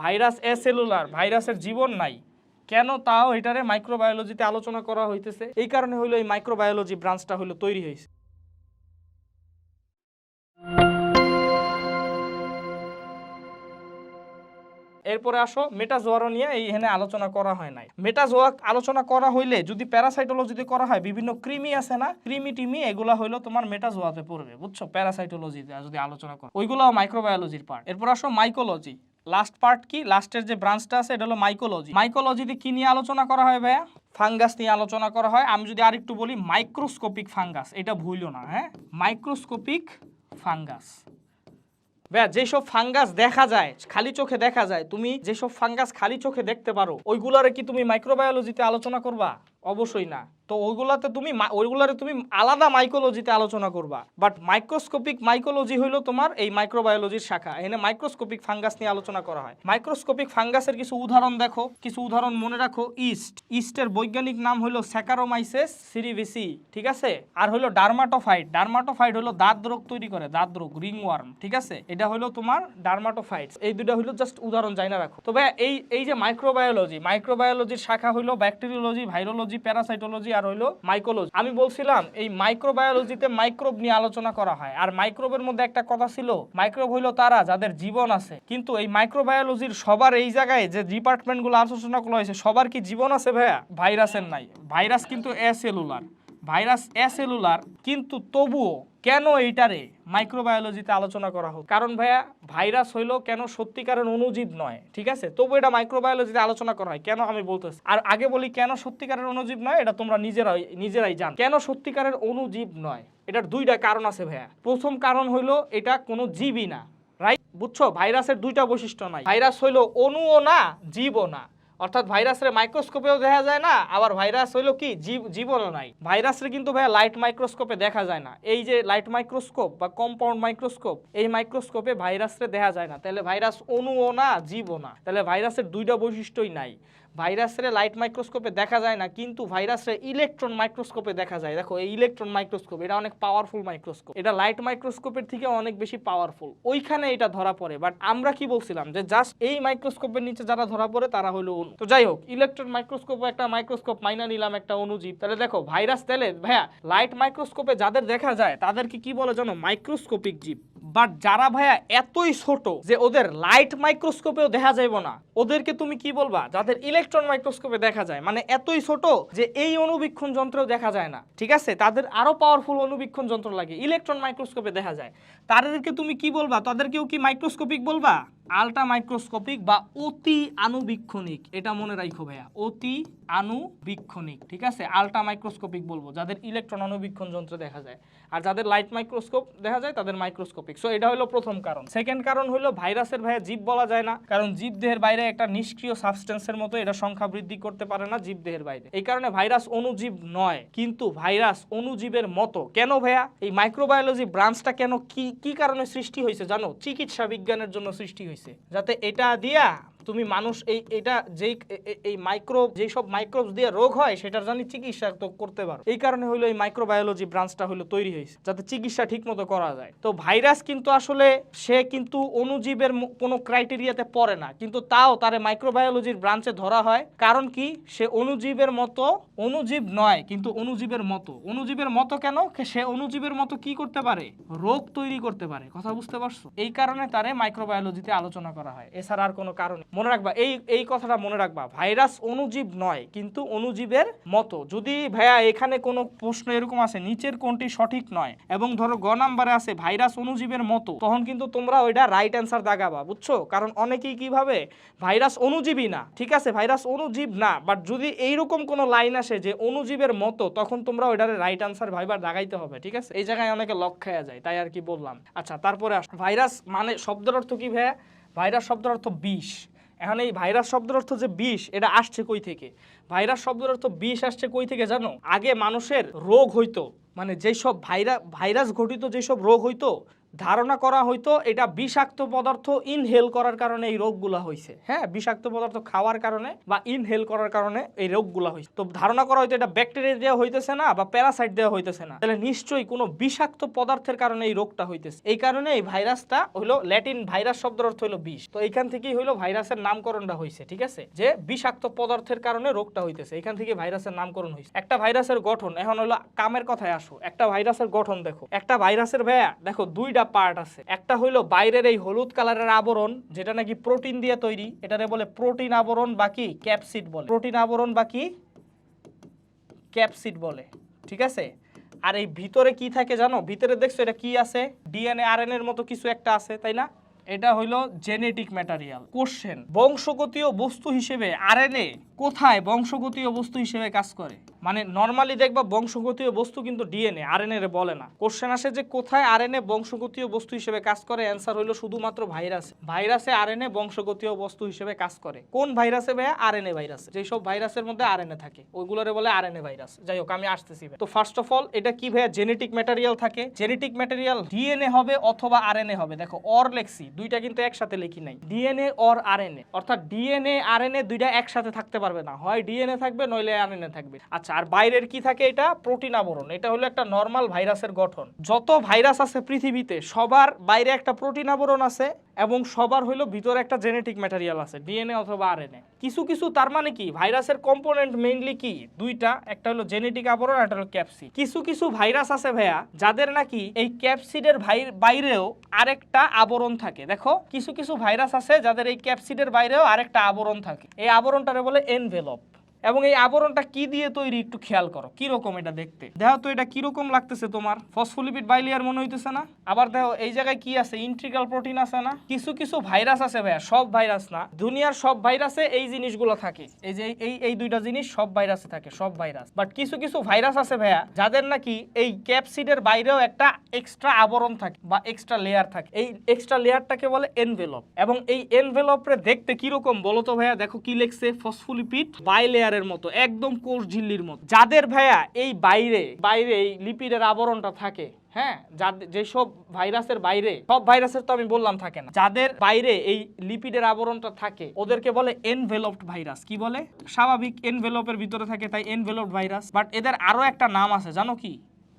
Virus এ cellular, ভাইরাসের জীবন নাই। কেন তাও এটারে মাইক্রোবায়োলজিতে আলোচনা করা হইতেছে? এই কারণে হইল এই মাইক্রোবায়োলজি ব্রাঞ্চটা হইল তৈরি হয়েছে এরপরে আসো মেটাজোয়ারও নিয়ে এই এখানে আলোচনা করা হয় নাই। মেটাজোয়া আলোচনা করা হইলে যদি প্যারাসাইটোলজিতে করা হয়, বিভিন্ন কৃমি আছে না? কৃমি টিমি, এগুলা হইল তোমার মেটাজোয়াতে পড়বে, বুঝছ? প্যারাসাইটোলজিতে যদি আলোচনা করো ওইগুলো মাইক্রোবায়োলজির পার্ট এরপর আসো মাইকোলজি লাস্ট পার্ট কি? লাস্টের যে ব্রাঞ্চটা আছে, এটা হলো মাইকোলজি মাইকোলজিতে কি নিয়ে আলোচনা করা হয় ভাইয়া? ফাঙ্গাস নিয়ে আলোচনা করা হয়। আমি যদি আরেকটু বলি মাইক্রোস্কোপিক ফাঙ্গাস এটা ভুইলো না হ্যাঁ? মাইক্রোস্কোপিক ফাঙ্গাস ভাইয়া, যেসব ফাঙ্গাস দেখা যায়, খালি চোখে দেখা যায়, তুমি যেসব ফাঙ্গাস খালি চোখে দেখতে পারো, ওইগুলারে কি তুমি মাইক্রোবায়োলজিতে আলোচনা করবা? অবশ্যই না। তো ওইগুলাতে তুমি ওইগুলারে তুমি আলাদা মাইকোলজিতে আলোচনা করবা। বাট মাইক্রোস্কোপিক মাইকোলজি হইল তোমার এই মাইক্রোবায়োলজির শাখা। এখানে মাইক্রোস্কোপিক ফাঙ্গাস নিয়ে আলোচনা করা হয়। মাইক্রোস্কোপিক ফাঙ্গাসের কিছু উদাহরণ দেখো। কিছু উদাহরণ মনে রাখো। ইস্ট। ইস্টের বৈজ্ঞানিক নাম হলো স্যাকারোমাইসেস সিরিভিসি ঠিক আছে? আর হলো ডার্মাটোফাইট ডার্মাটোফাইট হলো দাঁত রোগ তৈরি করে, দাঁত রোগ রিংওয়ার্ম ঠিক আছে? এটা হলো তোমার ডার্মাটোফাইট এই দুটা হলো জাস্ট উদাহরণ জানা রাখো। তবে এই এই যে মাইক্রোবায়োলজি মাইক্রোবায়োলজির শাখা হলো ব্যাকটেরিওলজি ভাইরোলজি প্যারাসাইটোলজি আর হইল মাইকোলজি আমি বলছিলাম, এই মাইক্রোবায়োলজিতে মাইক্রোব নিয়ে আলোচনা করা হয়। আর মাইক্রোবের মধ্যে একটা কথা ছিল মাইক্রোব হইল তারা যাদের জীবন আছে। কিন্তু এই মাইক্রোবায়োলজির সবার এই জায়গায় যে ডিপার্টমেন্টগুলো আলোচনা করা হয়েছে, সবার কি জীবন আছে ভাইয়া? ভাইরাসের নাই। ভাইরাস কিন্তু এসেলুলার ভাইরাস এসেলুলার কিন্তু তবুও কেন এইটারে মাইক্রোবায়োলজিতে আলোচনা করা হোক কারণ ভাইয়া, ভাইরাস হইল কেন সত্যিকারের অনুজীব নয়, ঠিক আছে? তবু এটা মাইক্রোবায়োলজিতে আলোচনা করা হয়। কেন আমি বলতেছি? আর আগে বলি, কেন সত্যিকারের অনুজীব নয়? এটা তোমরা নিজেরাই নিজেরাই জান। কেন সত্যিকারের অনুজীব নয়? এটার দুইটা কারণ আছে ভাইয়া। প্রথম কারণ হইল, এটা কোনো জীবই না রাইট বুঝছ? ভাইরাসের দুইটা বৈশিষ্ট্য নাই। ভাইরাস হইল অণুও না, জীবও না। অর্থাৎ ভাইরাসের মাইক্রোস্কোপেও দেখা যায় না, আবার ভাইরাস হইল কি? জীব জীবনও নাই। ভাইরাসের কিন্তু ভাইয়া লাইট মাইক্রোস্কোপে দেখা যায় না। এই যে লাইট মাইক্রোস্কোপ বা কম্পাউন্ড মাইক্রোস্কোপ এই মাইক্রোস্কোপে ভাইরাসরে দেখা যায় না। তাহলে ভাইরাস অনুও না, জীবও না। তাহলে ভাইরাসের দুইটা বৈশিষ্ট্যই নাই। ভাইরাসরে লাইট মাইক্রোস্কোপে দেখা যায় না, কিন্তু ভাইরাসরে ইলেকট্রন মাইক্রোস্কোপে দেখা যায়। দেখো, এই ইলেকট্রন মাইক্রোস্কোপ এটা অনেক পাওয়ারফুল মাইক্রোস্কোপ এটা লাইট মাইক্রোস্কোপের থেকে অনেক বেশি পাওয়ারফুল ওইখানে এটা ধরা পড়ে। বাট আমরা কি বলছিলাম? যে জাস্ট এই মাইক্রোস্কোপের নিচে যারা ধরা পড়ে, তারা হলো অণু। তো যাই হোক ইলেকট্রন মাইক্রোস্কোপ একটা মাইক্রোস্কোপ মাইনা নিলাম একটা অণুজীব তাহলে দেখো, ভাইরাস তাহলে, ভাইয়া লাইট মাইক্রোস্কোপে যাদের দেখা যায়, তাদেরকে কি বলে জানো? মাইক্রোস্কোপিক জীব। বাট যারা ভাইয়া এতই ছোট যে ওদের লাইট মাইক্রোস্কোপেও দেখা যাইব না, ওদেরকে তুমি কি বলবা? যাদের ইলেকট্রন মাইক্রোস্কোপে দেখা যায় মানে এতই ছোট যে এই অনুবীক্ষণ যন্ত্রেও দেখা যায় না, ঠিক আছে? তাদের আরও পাওয়ারফুল অনুবীক্ষণ যন্ত্র লাগে ইলেকট্রন মাইক্রোস্কোপে দেখা যায়। তাদেরকে তুমি কি বলবা? তাদেরকেও কি মাইক্রোস্কোপিক বলবা? আলট্রা মাইক্রোস্কোপিক বা অতি আনুবীক্ষণিক এটা মনে রাখো ভাইয়া, অতি আনুবীক্ষণিক ঠিক আছে? আলট্রা মাইক্রোস্কোপিক বলব, যাদের ইলেকট্রন অনুবীক্ষণ যন্ত্র দেখা যায়। আর যাদের লাইট মাইক্রোস্কোপ দেখা যায়, তাদের মাইক্রোস্কোপিক। সো এটা হলো প্রথম কারণ। সেকেন্ড কারণ হলো, ভাইরাসের ভাইয়া জীব বলা যায় না, কারণ জীব দেহের বাইরে একটা নিষ্ক্রিয় সাবস্টেন্সের মতো এটা সংখ্যা বৃদ্ধি করতে পারে না জীব দেহের বাইরে। এই কারণে ভাইরাস অণুজীব নয়, কিন্তু ভাইরাস অণুজীবের মতো। কেন ভাইয়া? এই মাইক্রোবায়োলজি ব্রাঞ্চটা কেন কি কি কারণে সৃষ্টি হয়েছে জানো? চিকিৎসা বিজ্ঞানের জন্য সৃষ্টি হয়েছে। যাতে এটা দিয়া তুমি মানুষ, এই, এটা যেই এই মাইক্রো যেই সব মাইক্রোবস দিয়ে রোগ হয়, সেটার জানি চিকিৎসা তো করতে পারো। এই কারণে হলো এই মাইক্রোবায়োলজি ব্রাঞ্চটা হলো তৈরি হয়েছে যাতে চিকিৎসা ঠিক মতো করা যায়। তো ভাইরাস কিন্তু আসলে, সে কিন্তু অণুজীবের ম- কোনো ক্রাইটেরিয়াতে পড়ে না, কিন্তু তাও তারে মাইক্রোবায়োলজির ব্রাঞ্চে ধরা হয়। কারণ কি? সে অনুজীবের মতো অণুজীব নয়, কিন্তু অণুজীবের মতো। অনুজীবের মতো কেন? সে অণুজীবের মতো কি করতে পারে? রোগ তৈরি করতে পারে, কথা বুঝতে পারছ? এই কারণে তারে মাইক্রোবায়োলজিতে আলোচনা করা হয়। এছাড়া আর কোনো কারণ। মনে রাখবা, এই এই কথাটা মনে রাখবা, ভাইরাস অণুজীব নয়, কিন্তু অণুজীবের মতো। যদি ভাইয়া এখানে কোনো প্রশ্ন এরকম আছে নিচের কোনটি সঠিক নয়, এবং ধরো গ নাম্বারে আছে ভাইরাস অণুজীবের মতো, তখন কিন্তু তোমরা ওইটা রাইট অ্যান্সার দাগাবা, বুঝছ? কারণ অনেকেই কীভাবে ভাইরাস অণুজীবী না, ঠিক আছে? ভাইরাস অণুজীব না বাট যদি এইরকম কোনো লাইন আসে যে অণুজীবের মতো, তখন তোমরা ওইটারে রাইট অ্যান্সার ভাইবার দাগাইতে হবে, ঠিক আছে? এই জায়গায় অনেকে লক খাওয়া যায়, তাই আর কি বললাম। আচ্ছা তারপরে ভাইরাস মানে শব্দের অর্থ কি ভাইয়া? ভাইরাস শব্দের অর্থ বিষ। এখন এই ভাইরাস শব্দের অর্থ যে বিষ, এটা আসছে কই থেকে? ভাইরাস শব্দের অর্থ বিষ আসছে কই থেকে জানো? আগে মানুষের রোগ হইতো মানে যেসব ভাইরা, ভাইরাস ঘটিত যেসব রোগ হইতো ধারণা করা হয়তো এটা বিষাক্ত পদার্থ ইনহেল করার কারণে এই রোগগুলা হয়েছে হ্যাঁ বিষাক্ত পদার্থ খাওয়ার কারণে বা ইনহেল করার কারণে এই রোগগুলা হয়েছে তো ধারণা করা হয়তো এটা ব্যাকটেরিয়া দেওয়া হইতেছে না বা প্যারাসাইট দেওয়া হইতেছে না। তাহলে নিশ্চয়ই কোনো বিষাক্ত পদার্থের কারণে এই রোগটা হইতেছে। এই কারণে এই ভাইরাসটা হইল ল্যাটিন ভাইরাস শব্দের অর্থ হইল বিষ। তো এইখান থেকেই হইল ভাইরাসের নামকরণটা হয়েছে ঠিক আছে? যে বিষাক্ত পদার্থের কারণে রোগটা হইতেছে। এখান থেকে ভাইরাসের নামকরণ হয়েছে একটা ভাইরাসের গঠন, এখন হলো কামের কথায় আসো। একটা ভাইরাসের গঠন দেখো। একটা ভাইরাসের ভাইয়া দেখো দুইটা পার্ট আছে। একটা হইল বাইরের এই হলুদ কালারের আবরণ, যেটা নাকি প্রোটিন দিয়ে তৈরি। এটারে বলে প্রোটিন আবরণ বাকি ক্যাপসিড বলে। প্রোটিন আবরণ বাকি ক্যাপসিড বলে। ঠিক আছে? আর এই ভিতরে কি থাকে জানো? ভিতরে দেখছ এটা কি আছে? ডিএনএ আরএনএ এর মতো কিছু একটা আছে, তাই না? এটা হইল জেনেটিক ম্যাটেরিয়াল কোশ্চেন বংশগতীয় বস্তু হিসেবে আরএনএ কোথায় বংশগতীয় বস্তু হিসেবে কাজ করে মানে নর্মালি দেখবা বংশগতীয় বস্তু কিন্তু ডিএনএ আরএনএ রে বলে না কোশ্চেন আসে যে কোথায় আর আরএনএ বংশগতীয় বস্তু হিসেবে কাজ করে অ্যান্সার হইল শুধুমাত্র ভাইরাস ভাইরাসে আর আরএনএ বংশগতীয় বস্তু হিসেবে কাজ করে কোন ভাইরাসে ভাইয়া আর আরএনএ ভাইরাস যেই সব ভাইরাসের মধ্যে আর আরএনএ থাকে ওইগুলোরে বলে আর আরএনএ ভাইরাস যাই হোক আমি আসতেছি তো ফার্স্ট অফ অল এটা কি ভাইয়া জেনেটিক ম্যাটেরিয়াল থাকে জেনেটিক ম্যাটেরিয়াল ডিএনএ হবে অথবা আর আরএনএ হবে দেখো অর লেখছি দুইটা কিন্তু একসাথে লিখি নাই ডিএনএ অর আরএনএ অর্থাৎ ডিএনএ আর আরএনএ দুইটা একসাথে থাকতে পারবে না। হয় ডিএনএ থাকবে, নইলে আরএনএ থাকবে। আচ্ছা আর বাইরের কি থাকে এটা? প্রোটিন আবরণ। এটা হলো একটা নর্মাল ভাইরাসের গঠন। যত ভাইরাস আছে পৃথিবীতে, সবার বাইরে একটা প্রোটিন আবরণ আছে। এবং সবার হইল ভিতরে একটা জেনেটিক ম্যাটেরিয়াল আছে ডিএনএ অথবা আরএনএ কিছু কিছু তার মানে কি? ভাইরাসের কম্পোনেন্ট মেইনলি কি? দুইটা, একটা হলো জেনেটিক আবরণ একটা হলো ক্যাপসিড কিছু কিছু ভাইরাস আছে ভাইয়া, যাদের নাকি এই ক্যাপসিডের বাইরেও আরেকটা আবরণ থাকে। দেখো, কিছু কিছু ভাইরাস আছে যাদের এই ক্যাপসিডের বাইরেও আরেকটা আবরণ থাকে। এই আবরণটারে বলে এনভেলপ এবং এই আবরণটা কি দিয়ে তৈরি একটু খেয়াল করো। কি রকম এটা দেখতে? দেখো তো এটা কি রকম লাগতেছে তোমার? ফসফোলিপিড বাইলিয়ার মনে হইতেছে না? আবার দেখো, এই জায়গায় কি আছে? ইন্ট্রিগাল প্রোটিন আছে না? কিছু কিছু ভাইরাস আছে ভাইয়া, সব ভাইরাস না। দুনিয়ার সব ভাইরাসে এই জিনিসগুলো থাকে। এই যে এই এই দুইটা জিনিস সব ভাইরাসে থাকে, সব ভাইরাস। বাট কিছু কিছু ভাইরাস আছে ভাইয়া, যাদের নাকি এই ক্যাপসিডের বাইরেও একটা এক্সট্রা আবরণ থাকে বা এক্সট্রা লেয়ার থাকে। এই এক্সট্রা লেয়ারটাকে বলে এনভেলপ। এবং এই এনভেলপরে দেখতে কীরকম বলো তো ভাইয়া? দেখো কি লিখছে? ফসফোলিপিড বাই লেয়ারের মতো, একদম কোষ ঝিল্লির মতো। যাদের ভাইয়া এই বাইরে বাইরে এই লিপিডের আবরণটা থাকে হ্যাঁ? যাদের যেসব ভাইরাসের বাইরে, সব ভাইরাসের তো আমি বললাম থাকে না। যাদের বাইরে এই লিপিডের আবরণটা থাকে, ওদেরকে বলে এনভেলপড ভাইরাস। কি বলে? স্বাভাবিক এনভেলপের ভিতরে থাকে তাই এনভেলপড ভাইরাস। বাট এদের আরও একটা নাম আছে, জানো কি?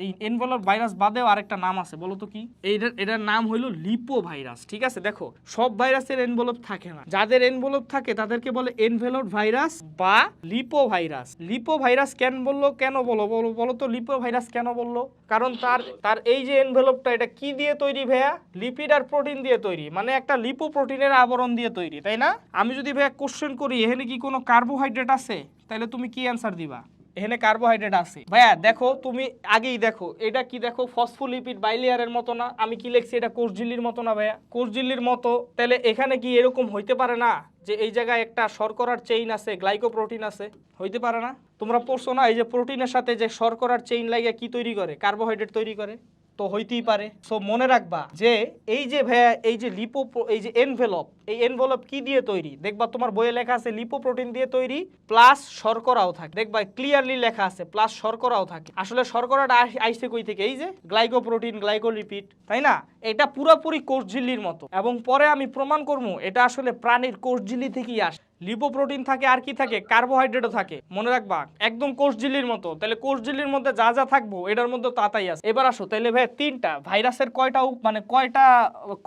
এই এনভেলপ ভাইরাস বাদেও আরেকটা নাম আছে, বলো তো কি? এইটার এটার নাম হইল লিপো ভাইরাস ঠিক আছে? দেখো, সব ভাইরাসের এনভেলপ থাকে না। যাদের এনভেলপ থাকে, তাদেরকে বলে এনভেলপ ভাইরাস বা লিপো ভাইরাস লিপো ভাইরাস কেন বলল, কেন বলো? বলো বলো তো লিপো ভাইরাস কেন বলল? কারণ তার তার এই যে এনভেলপটা, এটা কি দিয়ে তৈরি ভাইয়া? লিপিড আর প্রোটিন দিয়ে তৈরি মানে একটা লিপো প্রোটিনের আবরণ দিয়ে তৈরি, তাই না? আমি যদি ভাইয়া কোশ্চেন করি, এখানে কি কোনো কার্বোহাইড্রেট আছে? তাহলে তুমি কি অ্যান্সার দিবা? এখানে কার্বোহাইড্রেট আছে। ভাইয়া, দেখো, তুমি আগেই দেখো, এটা কি দেখো ফসফোলিপিড বাইলিয়ারের মতো না? আমি কি লিখছি, এটা কোষঝিল্লির মতো না, ভাইয়া? কোষঝিল্লির মতো, তাহলে এখানে কি এরকম হইতে পারে না যে এই জায়গায় একটা শর্করার চেইন আছে গ্লাইকোপ্রোটিন আছে? হইতে পারে না? তোমরা পড়ছো না, এই যে প্রোটিনের সাথে যে শর্করার চেইন লাগিয়ে কি তৈরি করে? কার্বোহাইড্রেট তৈরি করে? তো হইতেই পারে। সো মনে রাখবা যে এই যে ভাইয়া এই যে লিপো, এই যে এনভেলপ এই এনভেলপ কি দিয়ে তৈরি? দেখবা তোমার বইয়ে লেখা আছে লিপোপ্রোটিন দিয়ে তৈরি প্লাস শর্করাও থাকে। দেখবা ক্লিয়ারলি লেখা আছে প্লাস শর্করাও থাকে। আসলে শর্করাটা আইসে কই থেকে? এই যে গ্লাইকোপ্রোটিন গ্লাইকোলিপিড তাই না? এটা পুরোপুরি কোষঝিল্লির মতো। এবং পরে আমি প্রমাণ করব, এটা আসলে প্রাণীর কোষঝিল্লি থেকেই আসে। লিপোপ্রোটিন থাকে, আর কি থাকে? কার্বোহাইড্রেটও থাকে। মনে রাখবা, একদম কোষঝিল্লির মতো। তাহলে কোষঝিল্লির মধ্যে যা যা থাকব, এটার মধ্যে তাতাই আছে। এবার আসো, তাহলে ভাই তিনটা, ভাইরাসের কয়টা মানে কয়টা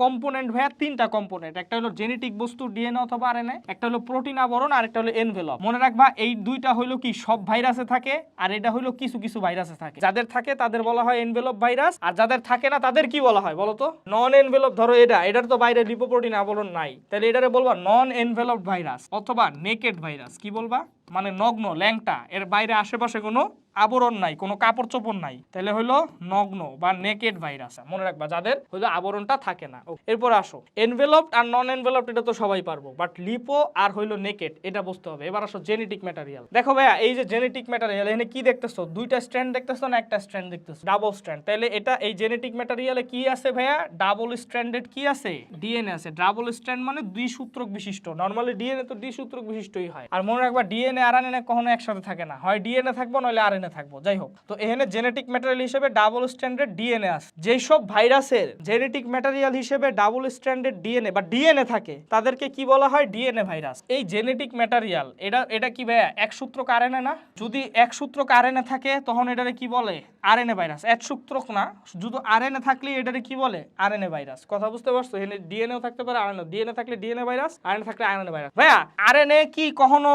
কম্পোনেন্ট ভাইয়া? তিনটা কম্পোনেন্ট একটা হলো জেনেটিক বস্তু ডিএনএ অথবা আরএনএ একটা হলো প্রোটিন আবরণ, আর একটা হলো এনভেলপ মনে রাখবা, এই দুইটা হলো কি, সব ভাইরাসে থাকে, আর এটা হলো কিছু কিছু ভাইরাসে থাকে। যাদের থাকে, তাদের বলা হয় এনভেলপ ভাইরাস আর যাদের থাকে না, তাদের কি বলা হয় বলো তো? নন এনভেলপ ধরো এটা, এটার তো বাইরে লিপোপ্রোটিন আবরণ নাই। তাহলে এটারে বলবা নন এনভেলপ ভাইরাস অথবা নেকেড ভাইরাস কি বলবা? মানে নগ্ন, ল্যাংটা, এর বাইরে আশেপাশে কোনো আবরণ নাই, কোনো কাপড় চোপড় নাই। তাহলে হলো নগ্ন বা নেকেড ভাইরাস মনে রাখবা, যাদের হলো আবরণটা থাকে না। এরপর আসো। এনভেলপড আর নন এনভেলপড এটা তো সবাই পারব বাট লিপো আর হইল নেকেড এটা বুঝতে হবে। এবার আসো জেনেটিক ম্যাটেরিয়াল দেখো ভাইয়া, এই যে জেনেটিক ম্যাটেরিয়াল এখানে কি দেখতেছো? দুইটা স্ট্র্যান্ড দেখতেছো না একটা স্ট্র্যান্ড দেখতেছো? ডাবল স্ট্র্যান্ড তাহলে এটা, এই জেনেটিক ম্যাটেরিয়ালে কি আছে ভাইয়া? ডাবল স্ট্র্যান্ডেড কি আছে? ডিএনএ আছে। ডাবল স্ট্র্যান্ড মানে দুই সূত্রক বিশিষ্ট নর্মালি ডিএনএ তো দ্বিসূত্রক বিশিষ্টই হয়। আর মনে রাখবা ডিএনএ ডিএনএ আর আরএনএ কখনো একসাথে থাকে না হয় ডিএনএ থাকব নইলে আরএনএ থাকব যাই হোক তো এখানে জেনেটিক ম্যাটেরিয়াল হিসেবে ডাবল স্ট্যান্ডার্ড ডিএনএ আছে যেই সব ভাইরাসের জেনেটিক ম্যাটেরিয়াল হিসেবে ডাবল স্ট্যান্ডার্ড ডিএনএ বা ডিএনএ থাকে তাদেরকে কি বলা হয় ডিএনএ ভাইরাস এই জেনেটিক ম্যাটেরিয়াল এটা এটা কি ভাইয়া এক সূত্রক আরএনএ না যদি এক সূত্রক আরএনএ থাকে তখন এটারে কি বলে আরএনএ ভাইরাস এক সূত্রক না শুধু আরএনএ থাকলে এটারে কি বলে আরএনএ ভাইরাস কথা বুঝতে পারছ এখানে ডিএনএও থাকতে পারে আরএনএ ডিএনএ থাকলে ডিএনএ ভাইরাস আরএনএ থাকলে আরএনএ ভাইরাস ভাইয়া আরএনএ কি কখনো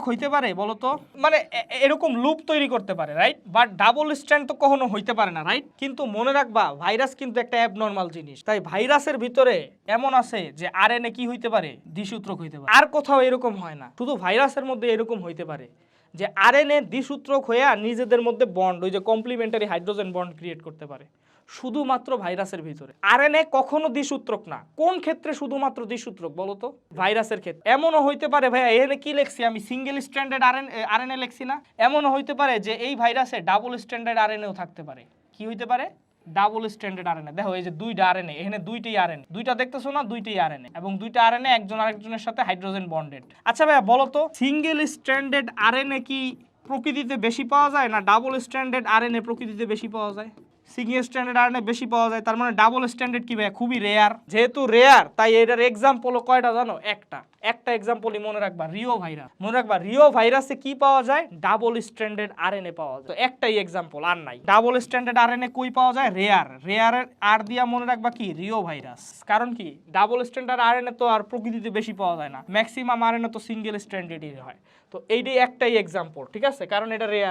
দ্বিসূত্রক হইতে পারে বলো তো মানে এরকম লুপ তৈরি করতে পারে রাইট বাট ডাবল স্ট্যান্ড তো কখনো হইতে পারে না রাইট কিন্তু মনে রাখবা ভাইরাস কিন্তু একটা অ্যাবনর্মাল জিনিস। তাই ভাইরাসের ভিতরে এমন আছে যে আরএনএ কি হইতে পারে? দ্বিসূত্রক হইতে পারে। আর কোথাও এরকম হয় না। শুধু ভাইরাসের মধ্যে এরকম হইতে পারে যে আরএনএ দ্বিসূত্রক হয়ে নিজেদের মধ্যে বন্ড ওই যে কমপ্লিমেন্টারি হাইড্রোজেন বন্ড ক্রিয়েট করতে পারে। শুধুমাত্র ভাইরাসের ভিতরে। আর আরএনএ কখনো দ্বিসূত্রক না। কোন ক্ষেত্রে শুধুমাত্র দ্বিসূত্রক বলো তো? ভাইরাসের ক্ষেত্রে। এমনও হইতে পারে ভাইয়া এখানে কি লেখছি আমি? সিঙ্গেল স্ট্যান্ডার্ড আর আর আরএনএ লেখছি না? এমনও হইতে পারে যে এই ভাইরাসে ডাবল স্ট্যান্ডার্ড আর আরএনএও থাকতে পারে। কি হইতে পারে? ডাবল স্ট্যান্ডার্ড আরএনএ দেখো, এই যে দুইটা আর আরএনএ এখানে দুইটাই আরএনএ দুইটা দেখতেছো না? দুইটাই আরএনএ এবং দুইটা আর আরএনএ একজন আরেকজনের সাথে হাইড্রোজেন বন্ডেড আচ্ছা ভাইয়া, বলো তো সিঙ্গেল স্ট্যান্ডার্ড আরএনএ কি প্রকৃতিতে বেশি পাওয়া যায় না ডাবল স্ট্যান্ডার্ড আরএনএ প্রকৃতিতে বেশি পাওয়া যায়? সিঙ্গেল স্ট্যান্ডার্ড আরএনএ বেশি পাওয়া যায়, তার মানে ডাবল স্ট্যান্ডার্ড কি ভাই খুবই রেয়ার যেহেতু রেয়ার তাই এটার এক্সাম্পল কয়টা জানো? একটা। একটা এক্সাম্পলই মনে রাখবা, রিও ভাইরাস। মনে রাখবা, রিও ভাইরাসে কি পাওয়া যায়? ডাবল স্ট্যান্ডার্ড আরএনএ পাওয়া যায়। তো একটাই এক্সাম্পল আর নাই। ডাবল স্ট্যান্ডার্ড আরএনএ কই পাওয়া যায়? রেয়ার রেয়ারের আর দিয়া মনে রাখবা কি? Reovirus. কারণ কি? ডাবল স্ট্যান্ডার্ড আরএনএ তো আর প্রকৃতিতে বেশি পাওয়া যায় না। ম্যাক্সিমাম আরএনএ তো সিঙ্গেল স্ট্যান্ডার্ডই হয়। তো এইটাই একটাই এক্সাম্পল ঠিক আছে? কারণ এটা রেয়ার